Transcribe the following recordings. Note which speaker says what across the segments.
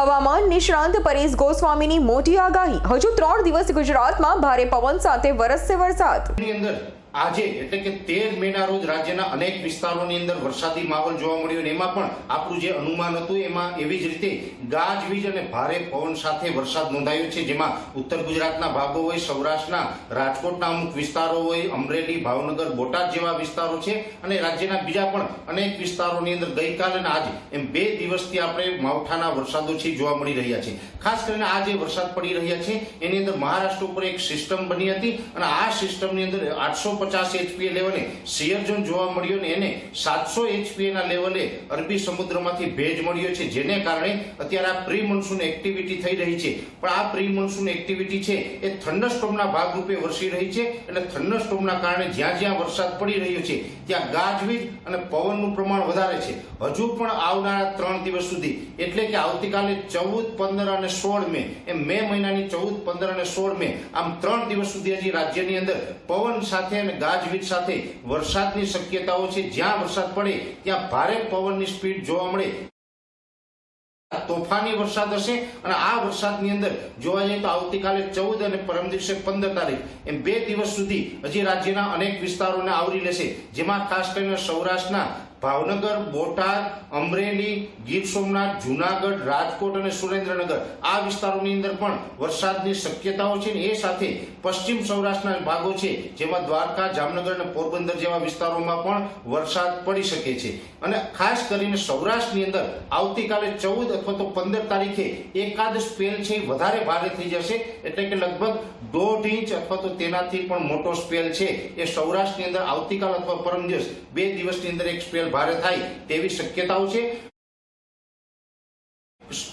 Speaker 1: હવામાન નિષ્ણાંત પરેશ ગોસ્વામીની મોટી આગાહી. હજુ ત્રણ દિવસ ગુજરાતમાં ભારે પવન સાથે વરસશે વરસાદ.
Speaker 2: આજે, એટલે કે તેર મેના રોજ રાજ્યના અનેક વિસ્તારોની અંદર વરસાદી માહોલ જોવા મળ્યો અને એમાં પણ આપણું જે અનુમાન હતું, એમાં એવી જ રીતે ગાજવીજ અને ભારે પવન સાથે વરસાદ નોંધાયો છે, જેમાં ઉત્તર ગુજરાતના ભાગો હોય, સૌરાષ્ટ્રના રાજકોટના અમુક વિસ્તારો હોય, અમરેલી, ભાવનગર, બોટાદ જેવા વિસ્તારો છે, અને રાજ્યના બીજા પણ અનેક વિસ્તારોની અંદર ગઈકાલે અને આજે એમ બે દિવસથી આપણે માવઠાના વરસાદો છે, જોવા મળી રહ્યા છે. ખાસ કરીને આ જે વરસાદ પડી રહ્યા છે, એની અંદર મહારાષ્ટ્ર ઉપર એક સિસ્ટમ બની હતી અને આ સિસ્ટમની અંદર આઠસો પચાસ એચપીએ લેવલે સિયર ઝોન જોવા મળ્યો ને એને સાતસો એચપીએ ના લેવલે અરબી સમુદ્રમાંથી ભેજ મળ્યો છે, જેને કારણે અત્યારે આ પ્રી મોન્સૂન એક્ટિવિટી થઈ રહી છે. પણ આ પ્રી મોન્સૂન એક્ટિવિટી છે એ થંડરસ્ટોમના ભાગરૂપે વરસી રહી છે એટલે થંડરસ્ટોમના કારણે જ્યાં જ્યાં વરસાદ પડી રહ્યો છે, ત્યાં ગાજવીજ અને પવનનું પ્રમાણ વધારે છે. હજુ પણ આવનારા ત્રણ દિવસ સુધી, એટલે કે આવતીકાલે ચૌદ, પંદર અને સોળ મે, એમ મે મહિનાની ચૌદ, પંદર અને સોળ મે, આમ ત્રણ દિવસ સુધી હજી રાજ્યની અંદર પવન સાથે અને ગાજવીજ સાથે વરસાદની શક્યતાઓ છે. જ્યાં વરસાદ પડે, ત્યાં ભારે પવનની સ્પીડ જોવા મળે. તોફાની વરસાદ હશે અને આ વરસાદની અંદર જોવા જઈએ તો આવતીકાલે ચૌદ અને પરમ દિવસે પંદર તારીખ એમ બે દિવસ સુધી હજી રાજ્યના અનેક વિસ્તારોને આવરી લેશે. જેમાં ખાસ કરીને સૌરાષ્ટ્રના ભાવનગર, બોટાદ, અમરેલી, ગીર સોમનાથ, જુનાગઢ, રાજકોટ અને સુરેન્દ્રનગર. આ વિસ્તારોની અંદર પણ વરસાદની શક્યતાઓ છે એ સાથે પશ્ચિમ સૌરાષ્ટ્રના ભાગો છે, જેમાં દ્વારકા, જામનગર અને પોરબંદર જેવા વિસ્તારોમાં પણ વરસાદ પડી શકે છે. અને ખાસ કરીને સૌરાષ્ટ્રની અંદર આવતીકાલે ચૌદ અથવા તો પંદર તારીખે એકાદ સ્પેલ છે વધારે ભારે થઈ જશે, એટલે કે લગભગ દોઢ ઇંચ અથવા તો તેનાથી પણ મોટો સ્પેલ છે એ સૌરાષ્ટ્રની અંદર આવતીકાલ અથવા પરમ દિવસ બે દિવસની અંદર એક સ્પેલ ભારે થાય તેવી શક્યતાઓ છે?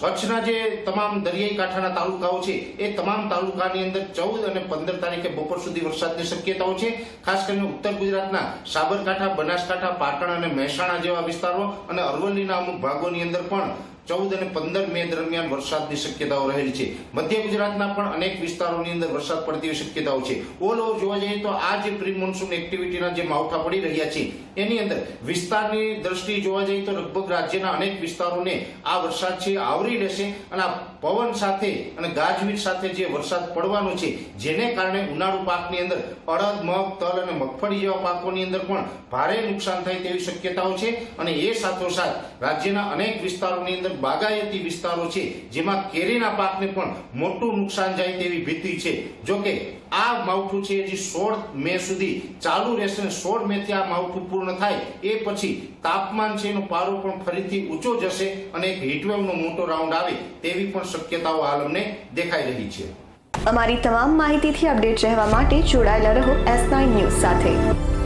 Speaker 2: કચ્છના જે તમામ દરિયાઈ કાંઠાના તાલુકાઓ છે, એ તમામ તાલુકાની અંદર ચૌદ અને પંદર તારીખે બપોર સુધી વરસાદની શક્યતાઓ છે. ખાસ કરીને ઉત્તર ગુજરાતના સાબરકાંઠા, બનાસકાંઠા, પાટણ અને મહેસાણા જેવા વિસ્તારો અને અરવલ્લીના અમુક ભાગોની અંદર પણ ચૌદ અને પંદર મે દરમિયાન વરસાદની શક્યતાઓ રહેલી છે. મધ્ય ગુજરાતના પણ અનેક વિસ્તારોની અંદર વરસાદ પડતી શક્યતાઓ છે. ઓલ ઓવર જોવા જઈએ તો આ જે પ્રી મોન્સૂન એક્ટિવિટીના જે માવઠા પડી રહ્યા છે, એની અંદર વિસ્તારની દ્રષ્ટિએ જોવા જઈએ તો લગભગ રાજ્યના અનેક વિસ્તારોને આ વરસાદ છે આવરી લેશે અને આ પવન સાથે અને ગાજવીજ સાથે જે વરસાદ પડવાનો છે, જેને કારણે ઉનાળુ પાકની અંદર અડદ, મગ, તલ અને મગફળી જેવા પાકોની અંદર પણ ભારે નુકસાન થાય તેવી શક્યતાઓ છે અને એ સાથોસાથ રાજ્યના અનેક વિસ્તારોની અંદર બાગાયતી વિસ્તારો છે, જેમાં કેરીના પાકને પણ મોટું નુકસાન જાય તેવી ભીતિ છે. જોકે, આ માવઠું છે હજી સોળ મે સુધી ચાલુ રહેશે અને સોળ મેથી આ માવઠું પૂર્ણ થાય, એ પછી તાપમાન છે એનો પારો પણ ફરીથી ઊંચો જશે અને એક હીટવેવનો મોટો રાઉન્ડ આવે તેવી પણ શક્યતાઓ હાલ અમને દેખાઈ રહી છે.
Speaker 1: અમારી તમામ માહિતીથી અપડેટ રહેવા માટે જોડાયેલા રહો એસ નાઇન ન્યૂઝ સાથે.